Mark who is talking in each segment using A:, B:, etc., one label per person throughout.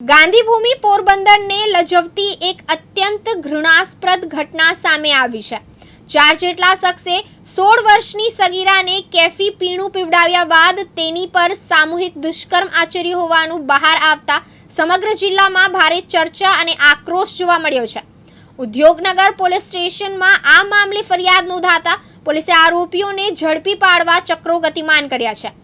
A: ગાંધીભૂમિ પોરબંદરને લજવતી એક અત્યંત ઘૃણાસ્પદ ઘટના સામે આવી છે. ચાર જેટલા શખ્સે સોળ વર્ષની સગીરાને કેફી પીણું પીવડાવ્યા બાદ તેની પર સામૂહિક દુષ્કર્મ આચર્યું હોવાનું બહાર આવતા સમગ્ર જિલ્લામાં ભારે ચર્ચા અને આક્રોશ જોવા મળ્યો છે. ઉદ્યોગનગર પોલીસ સ્ટેશનમાં આ મામલે ફરિયાદ નોંધાતા પોલીસે આરોપીઓને ઝડપી પાડવા ચક્રો ગતિમાન કર્યા છે.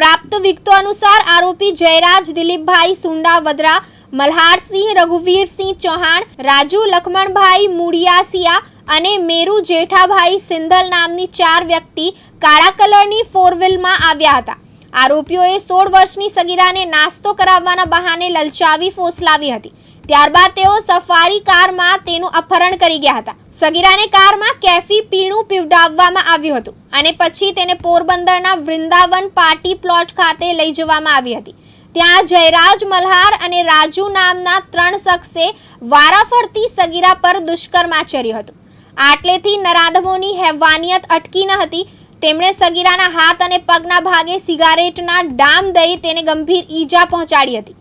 A: પ્રાપ્ત વિગતો અનુસાર આરોપી જયરાજ, દિલીપભાઈ સુંડા વદરા મલ્હારસિંહ રઘુવીરસિંહ ચૌહાણ, રાજુ લખમણભાઈ મુડિયાસિયા અને મેરુ જેઠાભાઈ સિંધલ નામની ચાર વ્યક્તિ કાળા કલરની ફોર આવ્યા હતા. આરોપીઓએ સોળ વર્ષની સગીરાને નાસ્તો કરાવવાના બહાને લલચાવી ફોસલાવી હતી. ત્યારબાદ તેઓ સફારી કારમાં તેનું અપહરણ કરી ગયા હતા. સગીરાને કારમાં કેફી પીણું પીવડાવવામાં આવ્યું હતું અને પછી તેને પોરબંદરના વૃંદાવન પાર્ટી પ્લોટ ખાતે લઈ જવામાં આવી હતી. ત્યાં જયરાજ મલ્હાર અને રાજુ નામના ત્રણ શખ્સે વારાફરતી સગીરા પર દુષ્કર્મ આચર્યું હતું. આટલેથી નરાધમોની હેવાનિયત અટકી ન હતી. તેમણે સગીરાના હાથ અને પગના ભાગે સિગારેટના ડામ દઈ તેને ગંભીર ઈજા પહોંચાડી હતી.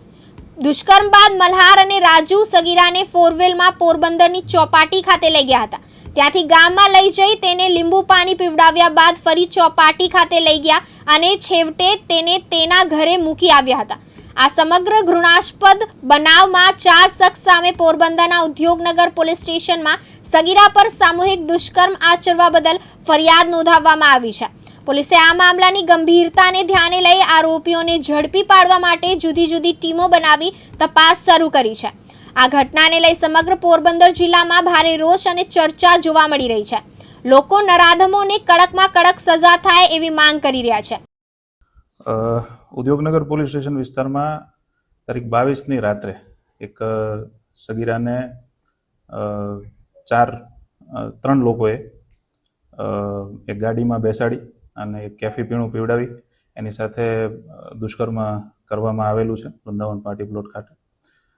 A: દુષ્કર્મ બાદ મલ્હાર અને રાજુ સગીરાને ફોરવેલમાં પોરબંદરની ચોપાટી ખાતે લઈ ગયા હતા. ત્યાંથી ગામમાં લઈ જઈ તેને લીંબુ પાણી પીવડાવ્યા બાદ ફરી ચોપાટી ખાતે લઈ ગયા અને છેવટે તેને તેના ઘરે મૂકી આવ્યા હતા. આ સમગ્ર ઘૃણાસ્પદ બનાવમાં ચાર શખ્સ સામે પોરબંદરના ઉદ્યોગનગર પોલીસ સ્ટેશનમાં સગીરા પર સામૂહિક દુષ્કર્મ આચરવા બદલ ફરિયાદ નોંધાવવામાં આવી છે. પોલીસે આ મામલાની ગંભીરતાને ધ્યાને લઈ આરોપીઓને ઝડપી પાડવા માટે જુદી જુદી ટીમો બનાવી તપાસ શરૂ કરી છે. આ ઘટનાને લઈ સમગ્ર પોરબંદર જિલ્લામાં ભારે રોષ અને ચર્ચા જોવા મળી રહી છે. લોકો નરાધમોને કડકમાં કડક સજા થાય એવી માંગ કરી રહ્યા છે.
B: ઉદ્યોગનગર પોલીસ સ્ટેશન વિસ્તારમાં તારીખ બાવીસની રાત્રે એક સગીરાને ચાર ત્રણ લોકોએ એક ગાડીમાં બેસાડી અને કેફી પીણું પીવડાવી. એની સાથે દુષ્કર્મ કરવામાં આવેલું છે, વૃંદાવન પાર્ટી પ્લોટ ખાતે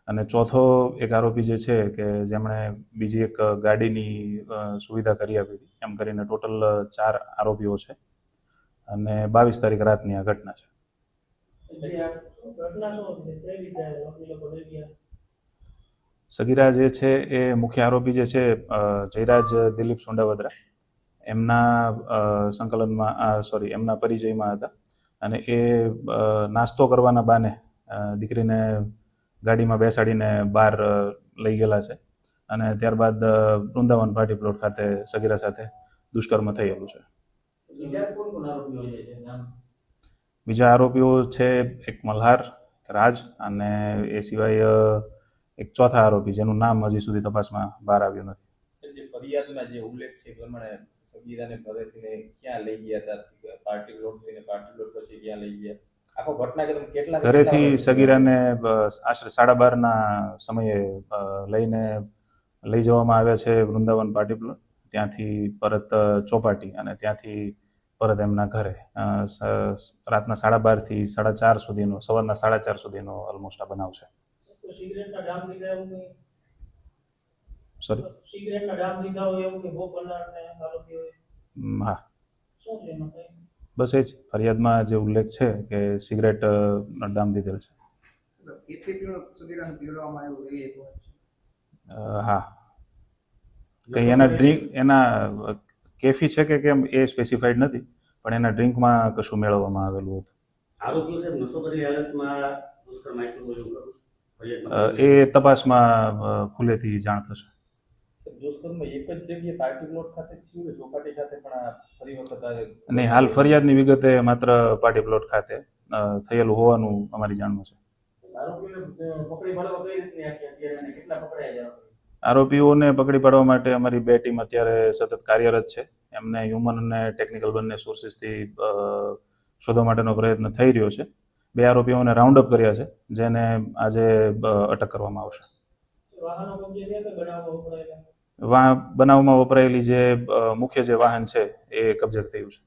B: અને ચોથો એક આરોપી જે છે કે જેમણે બીજી એક ગાડીની સુવિધા કરી આપી હતી. એમ કરીને ટોટલ ચાર આરોપીઓ છે અને બાવીસ તારીખ રાતની આ ઘટના છે. સગીરા જે છે એ મુખ્ય આરોપી જે છે જયરાજ દિલીપ સોંડાવદરા. એમના સંકલનમાં સોરી એમના પરિચયમાં હતા. અને એ નાસ્તો કરવાના બાને દીકરીને ગાડીમાં બેસાડીને બહાર લઈ ગયેલા છે. અને ત્યારબાદ વૃંદાવન પાર્ટી પ્લોટ ખાતે સગીરા સાથે દુષ્કર્મ થયેલું છે.
C: બીજા આરોપીઓ છે
B: એક મલ્હાર રાજ અને એ સિવાય એક ચોથા આરોપી જેનું નામ હજી સુધી તપાસમાં બહાર આવ્યું નથી.
D: જે ફરિયાદમાં જે ઉલ્લેખ છે એ પ્રમાણે સગીરાને ઘરેથી ને ક્યાં લઈ ગયા હતા? પાર્ટી પ્લોટથી ને પાર્ટી પ્લોટ પછી ક્યાં લઈ ગયા? આખો ઘટના કે તમે કેટલા
B: ઘરેથી સગીરાને આશરે સાડા બારના સમયે લઈને લઈ જવામાં આવ્યા છે વૃંદાવન પાર્ટી પ્લોટ. ત્યાંથી પરત ચોપાટી અને ત્યાંથી પરત એમના ઘરે. અ, રાતના સાડા બારથી સાડા ચાર સુધીનો સવારના સાડા ચાર સુધીનો ઓલમોસ્ટ આ બનાવ છે. સોરી
C: સિગરેટના ડામ લીધા હોય એવું કે ભોગ કરનારને આરોપીઓએ
B: હા. બસ એ જ. ફરિયાદમાં જે ઉલ્લેખ છે કે સિગરેટ અ, ડામ દીધેલ છે. હા. કઈ એના ડ્રિંક એના કેફી છે કે કેમ એ સ્પેસિફાઈડ નથી પણ એના ડ્રિંકમાં કશું મેળવવામાં આવેલું હતું.
E: સાહેબ નશો કરી હાલતમાં દુષ્કર્મ
B: એ તપાસમાં ખુલેથી ખુલ્લેથી જાણ થશે.
D: દુષ્કર્મ એક જ જગ્યાએ પાર્ટી પ્લોટ ખાતે થયું કે ચોપાટી ખાતે પણ ફરી વખત આ
B: હાલ ફરિયાદની વિગતે માત્ર પાર્ટી પ્લોટ ખાતે થયેલું હોવાનું અમારી જાણમાં છે.
C: આરોપીઓને પકડી પાડવા
B: માટે અમારી બે ટીમ અત્યારે સતત કાર્યરત છે. એમને હ્યુમન અને ટેકનિકલ બંને સોર્સિસથી શોધવા માટેનો પ્રયત્ન થઈ રહ્યો છે. બે આરોપીઓને રાઉન્ડ અપ કર્યા છે જેને આજે અટક કરવામાં આવશે.
C: વાહનો કબજે છે કે બનાવવા વપરાયેલા
B: વા બનાવમાં વપરાયેલી જે મુખ્ય જે વાહન છે એ કબજે થયું છે.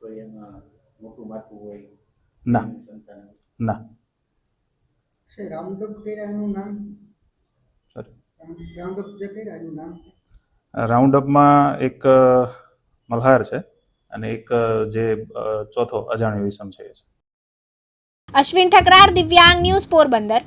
E: કોઈ એમાં મોટું માથું હોય?
B: ના. ના. રાઉન્ડ અપમાં એક મલ્હાર છે અને એક જે ચોથો અજાણ્યો વિષમ છે એ છે.
A: અશ્વિન ઠકરાર દિવ્યાંગ ન્યૂઝ પોરબંદર.